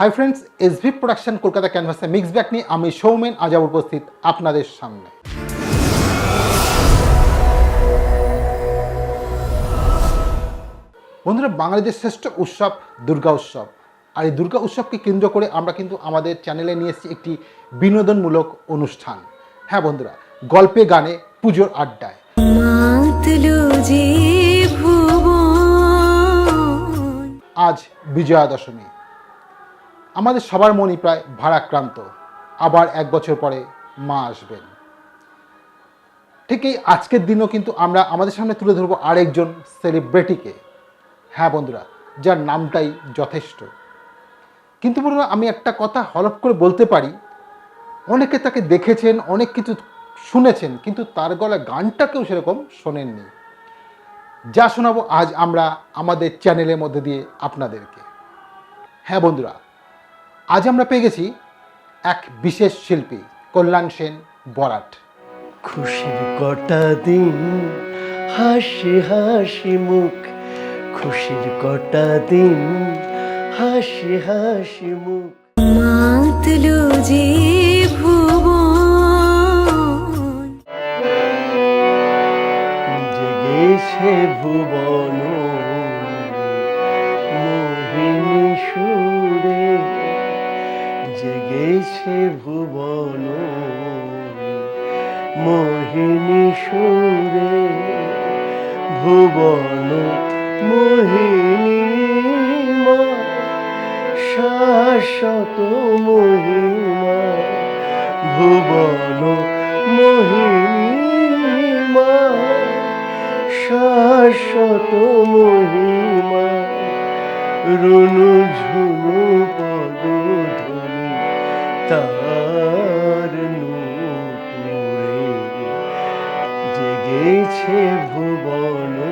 Hi friends SV production Kolkata ক্যানভাসে mix back নিয়ে আমি সৌমেন আজাব উপস্থিত আপনাদের সামনে। বন্ধুরা বাঙালিদের শ্রেষ্ঠ উৎসব দুর্গা উৎসব। আর এই দুর্গা উৎসবকে কেন্দ্র করে আমরা কিন্তু আমাদের চ্যানেলে নিয়ে এসেছি একটি বিনোদনমূলক অনুষ্ঠান। হ্যাঁ বন্ধুরা গল্পে গানে পুজোর আড্ডায়। আজ বিজয়া দশমী। আমাদের সবার মনই প্রায় ভারাক্রান্ত। আবার এক বছর পরে মা আসবেন। ঠিক এই আজকের দিনও কিন্তু আমরা আমাদের সামনে তুলে ধরবো আরেকজন সেলিব্রিটিকে। হ্যাঁ বন্ধুরা, যার নামটাই যথেষ্ট। কিন্তু বন্ধুরা, আমি একটা কথা হলফ করে বলতে পারি, অনেকে তাকে দেখেছেন, অনেক কিছু শুনেছেন, কিন্তু তার গলা গানটাকেও সেরকম শোনেননি। যা শোনাবো আজ আমরা আমাদের চ্যানেলের মধ্যে দিয়ে আপনাদেরকে। হ্যাঁ বন্ধুরা আজ আমরা পেয়ে গেছি এক বিশেষ শিল্পী কল্যাণ সেন বরাট। খুশির কটা দিন হাসি হাসি মুখ। খুশির কটা দিন হাসি হাসি মুখ। মাতলো যে ভুবন। জেগেছে ভুবন। জেগেছে ভুবন, মোহিনী সুরে। ভুবন, মোহিনী মা, শাশ্বত মহিমা। ভুবন মহিমা শাশ্বত মহিমা। রুনু ঝুনু জেগেছে ভুবন।